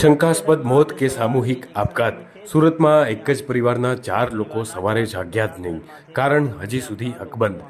શંકાસ્પદ મોત કે સામૂહિક આપઘાત. સુરતમાં એક જ પરિવારના ચાર લોકો સવારે જાગ્યા જ નહીં. કારણ હજી સુધી અકબંધ.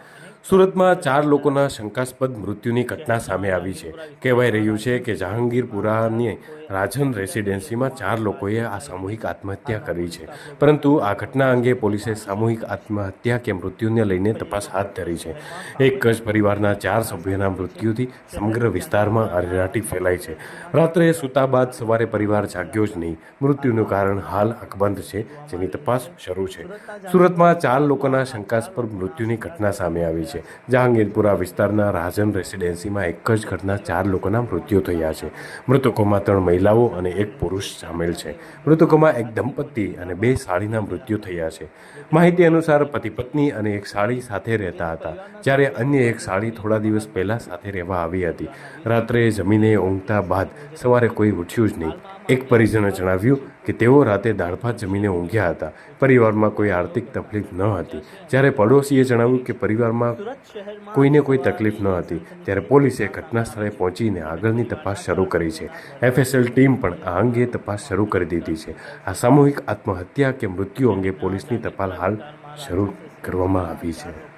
સુરતમાં ચાર લોકોના શંકાસ્પદ મૃત્યુની ઘટના સામે આવી છે. કહેવાય રહ્યું છે કે જહાંગીરપુરાની રાજન રેસિડેન્સીમાં ચાર લોકોએ આ સામૂહિક આત્મહત્યા કરી છે. પરંતુ આ ઘટના અંગે પોલીસે સામૂહિક આત્મહત્યા કે મૃત્યુને લઈને તપાસ હાથ ધરી છે. એક જ પરિવારના ચાર સભ્યોના મૃત્યુથી સમગ્ર વિસ્તારમાં અરેરાટી ફેલાઈ છે. રાત્રે સૂતા બાદ સવારે પરિવાર જાગ્યો જ નહીં. મૃત્યુનું કારણ હાલ અકબંધ છે, જેની તપાસ શરૂ છે. સુરતમાં ચાર લોકોના શંકાસ્પદ મૃત્યુની ઘટના સામે આવી છે. જહાંગીરપુરા વિસ્તારના રાજન રેસિડેન્સીમાં એક જ ઘટના ચાર લોકોના મૃત્યુ થયા છે. મૃતકોમાં ત્રણ મહિલાઓ અને એક પુરુષ સામેલ છે. મૃતકોમાં એક દંપતી અને બે સાળીના મૃત્યુ થયા છે. માહિતી અનુસાર પતિ પત્ની અને એક સાળી સાથે રહેતા હતા, જ્યારે અન્ય એક સાળી થોડા દિવસ પહેલાં સાથે રહેવા આવી હતી. રાત્રે જમીને ઊંઘતા બાદ સવારે કોઈ ઉઠ્યું જ નહીં. એક પરિજને જણાવ્યું કે તેઓ રાતે દાળભાત જમીને ઊંઘ્યા હતા. પરિવારમાં કોઈ આર્થિક તકલીફ ન હતી. જ્યારે પડોશીએ જણાવ્યું કે પરિવારમાં કોઈને કોઈ તકલીફ ન હતી, ત્યારે પોલીસે ઘટના સ્થળે પહોંચીને આગળની તપાસ શરૂ કરી છે. એફએસએલ ટીમ પણ આ અંગે તપાસ શરૂ કરી દીધી છે. આ સામૂહિક આત્મહત્યા કે મૃત્યુ અંગે પોલીસની તપાસ હાલ શરૂ કરવામાં આવી છે.